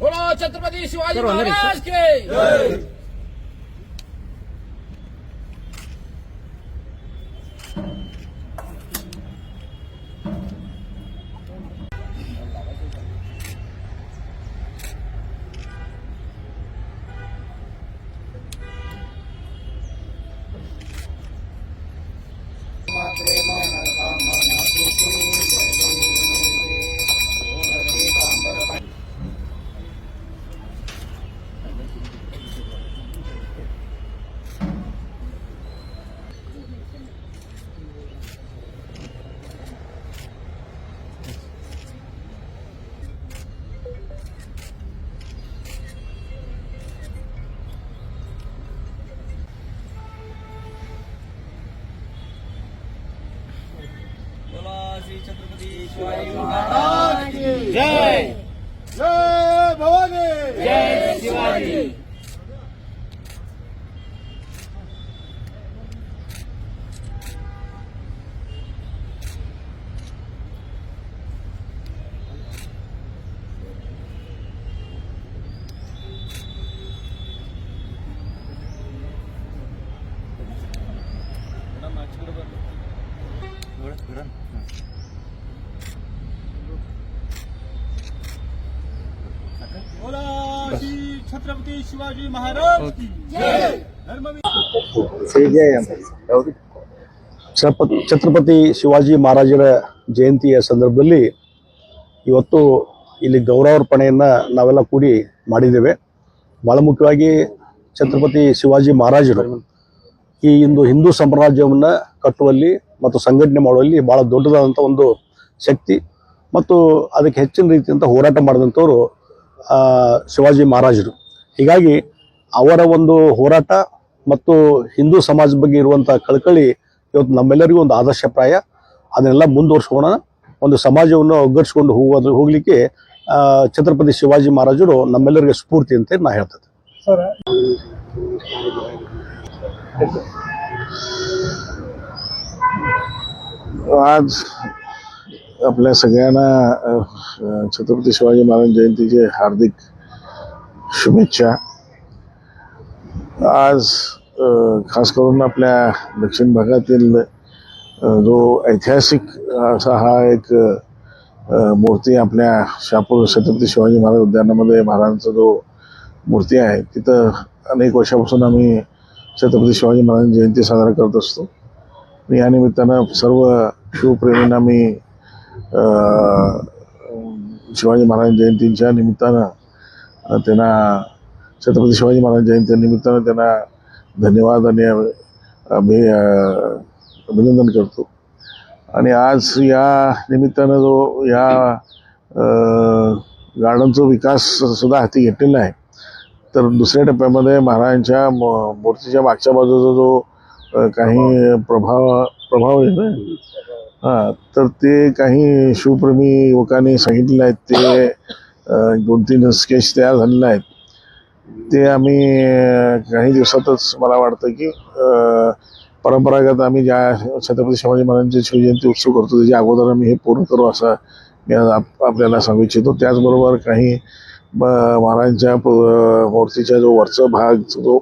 बोलो छत्रपती शिवाजी महाराज के। छत्रपती शिवाजी महाराज जय जय भवानी। जय शिवाजी। ಛತ್ರಪತಿ ಶಿವಾಜಿ ಮಹಾರಾಜ್ ಛತ್ರಪತಿ ಶಿವಾಜಿ ಮಹಾರಾಜರ ಜಯಂತಿಯ ಸಂದರ್ಭದಲ್ಲಿ ಇವತ್ತು ಇಲ್ಲಿ ಗೌರವಾರ್ಪಣೆಯನ್ನು ನಾವೆಲ್ಲ ಕೂಡಿ ಮಾಡಿದ್ದೇವೆ. ಬಹಳ ಮುಖ್ಯವಾಗಿ ಛತ್ರಪತಿ ಶಿವಾಜಿ ಮಹಾರಾಜರು ಈ ಇಂದು ಹಿಂದೂ ಸಾಮ್ರಾಜ್ಯವನ್ನು ಕಟ್ಟುವಲ್ಲಿ ಮತ್ತು ಸಂಘಟನೆ ಮಾಡುವಲ್ಲಿ ಭಾಳ ದೊಡ್ಡದಾದಂಥ ಒಂದು ಶಕ್ತಿ ಮತ್ತು ಅದಕ್ಕೆ ಹೆಚ್ಚಿನ ರೀತಿಯಂತ ಹೋರಾಟ ಮಾಡಿದಂಥವ್ರು ಶಿವಾಜಿ ಮಹಾರಾಜರು. ಹೀಗಾಗಿ ಅವರ ಒಂದು ಹೋರಾಟ ಮತ್ತು ಹಿಂದೂ ಸಮಾಜದ ಬಗ್ಗೆ ಇರುವಂಥ ಕಳಕಳಿ ಇವತ್ತು ನಮ್ಮೆಲ್ಲರಿಗೂ ಒಂದು ಆದರ್ಶಪ್ರಾಯ ಅದನ್ನೆಲ್ಲ ಮುಂದುವರ್ಸ್ಕೋಣ ಒಂದು ಸಮಾಜವನ್ನು ಒಗ್ಗರಿಸ್ಕೊಂಡು ಹೋಗೋದು ಹೋಗ್ಲಿಕ್ಕೆ ಆ, ಛತ್ರಪತಿ ಶಿವಾಜಿ ಮಹಾರಾಜರು ನಮ್ಮೆಲ್ಲರಿಗೆ ಸ್ಫೂರ್ತಿ ಅಂತ ನಾ ಹೇಳ್ತೇನೆ आज आपल्या सगळ्यांना अ, अ, छत्रपती शिवाजी महाराज जयंतीचे हार्दिक शुभेच्छा. आज खास करून आपल्या दक्षिण भागातील जो ऐतिहासिक असा हा एक मूर्ती आपल्या शहापूर छत्रपती शिवाजी महाराज उद्यानामध्ये महाराजांचा जो मूर्ती आहे तिथं अनेक वर्षापासून आम्ही छत्रपती शिवाजी महाराज जयंती साजरा करत असतो. आणि या निमित्तानं सर्व शिवप्रेमींना मी शिवाजी महाराज जयंतीच्या निमित्तानं त्यांना छत्रपती शिवाजी महाराज जयंती निमित्तानं त्यांना धन्यवाद आणि अभि अभिनंदन करतो. आणि आज या निमित्तानं जो या गार्डनचा विकास सुद्धा हाती घेतलेला आहे तर दुसऱ्या टप्प्यामध्ये महाराजांच्या म- मूर्तीच्या मागच्या बाजूचा जो काही प्रभाव प्रभाव आहे ना हां तर ते काही शिवप्रेमी युवकांनी सांगितलेलं आहेत ते दोन तीन स्केच तयार झालेले आहेत. ते आम्ही काही दिवसातच मला वाटतं की परंपरागत आम्ही ज्या छत्रपती शिवाजी महाराजांची शिवजयंती उत्सव करतो त्याच्या अगोदर आम्ही हे पूर्ण करू असं मी आज आप- आपल्याला सांगू इच्छितो. त्याचबरोबर काही म- महाराजांच्या प- मूर्तीच्या जो वरचा भाग जो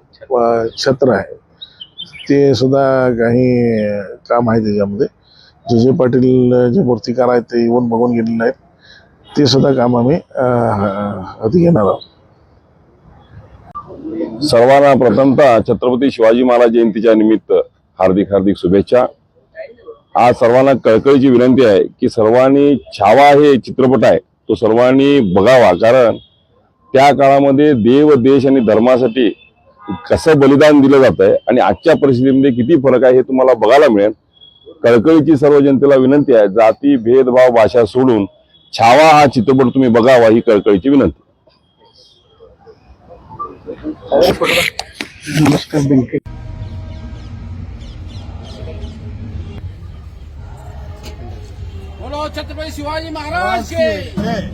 छत्र आहे ते सुद्धा काही काम आहे त्याच्यामध्ये. जे जे पाटील जे मूर्तिकार आहेत ते येऊन बघून गेलेले आहेत. ते सुद्धा काम आम्ही हाती घेणार आहोत. सर्वांना प्रथमतः छत्रपती शिवाजी महाराज जयंतीच्या निमित्त हार्दिक हार्दिक शुभेच्छा. आज सर्वांना कळकळीची विनंती आहे की सर्वांनी छावा हे चित्रपट आहे तो सर्वांनी बघावा. कारण त्या काळामध्ये देव देश आणि धर्मासाठी कसं बलिदान दिलं जात आहे आणि आजच्या परिस्थितीमध्ये किती फरक आहे हे तुम्हाला बघायला मिळेल. कळकळीची सर्व जनतेला विनंती आहे जाती भेदभाव भाषा सोडून छावा हा चित्रपट तुम्ही बघावा ही कळकळीची विनंती. बोलो छत्रपती शिवाजी महाराज के। जय